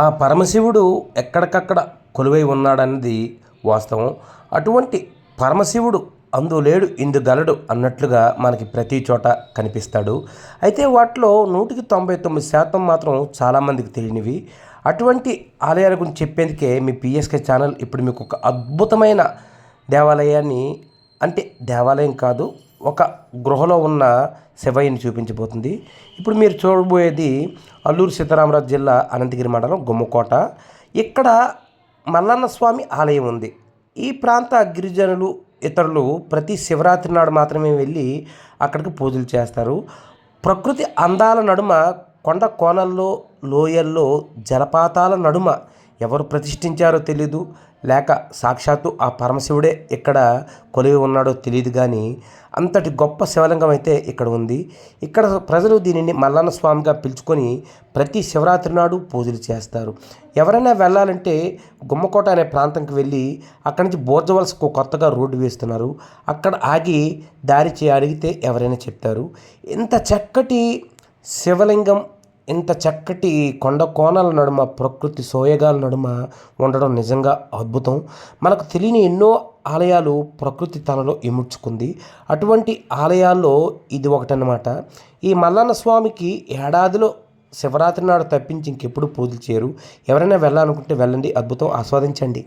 ఆ పరమశివుడు ఎక్కడికక్కడ కొలువై ఉన్నాడన్నది వాస్తవం. అటువంటి పరమశివుడు అందు లేడు ఇందు గలడు అన్నట్లుగా మనకి ప్రతి చోట కనిపిస్తాడు. అయితే వాటిలో నూటికి తొంభై తొమ్మిది శాతం మాత్రం చాలామందికి తెలియనివి. అటువంటి ఆలయాల గురించి చెప్పేందుకే మీ పిఎస్కే ఛానల్ ఇప్పుడు మీకు ఒక అద్భుతమైన దేవాలయాన్ని అంటే దేవాలయం కాదు ఒక గృహలో ఉన్న శివయ్యని చూపించబోతుంది. ఇప్పుడు మీరు చూడబోయేది అల్లూరు సీతారామరాజు జిల్లా అనంతగిరి మండలం గుమ్మకోట. ఇక్కడ మల్లన్న స్వామి ఆలయం ఉంది. ఈ ప్రాంత గిరిజనులు ఇతరులు ప్రతి శివరాత్రి నాడు మాత్రమే వెళ్ళి అక్కడికి పూజలు చేస్తారు. ప్రకృతి అందాల నడుమ కొండ కోనల్లో లోయల్లో జలపాతాల నడుమ ఎవరు ప్రతిష్ఠించారో తెలీదు. లేక సాక్షాత్తు ఆ పరమశివుడే ఇక్కడ కొలివి ఉన్నాడో తెలియదు కానీ అంతటి గొప్ప శివలింగం అయితే ఇక్కడ ఉంది. ఇక్కడ ప్రజలు దీనిని మల్లన్న స్వామిగా పిలుచుకొని ప్రతి శివరాత్రి నాడు పూజలు చేస్తారు. ఎవరైనా వెళ్ళాలంటే గుమ్మకోట అనే ప్రాంతంకి వెళ్ళి అక్కడి నుంచి బోర్జవలసకు కొత్తగా రోడ్డు వేస్తున్నారు. అక్కడ ఆగి దారి చే అడిగితే ఎవరైనా చెప్తారు ఇంత చక్కటి శివలింగం ఇంత చక్కటి కొండ కోణాల నడుమ ప్రకృతి సోయగాల నడుమ ఉండడం నిజంగా అద్భుతం. మనకు తెలియని ఎన్నో ఆలయాలు ప్రకృతి తనలో ఇముడ్చుకుంది. అటువంటి ఆలయాల్లో ఇది ఒకటనమాట ఈ మల్లన్న స్వామికి ఏడాదిలో శివరాత్రి నాడు తప్పించి ఇంకెప్పుడు పూజలు చేయరు. ఎవరైనా వెళ్ళాలనుకుంటే వెళ్ళండి అద్భుతం. ఆస్వాదించండి.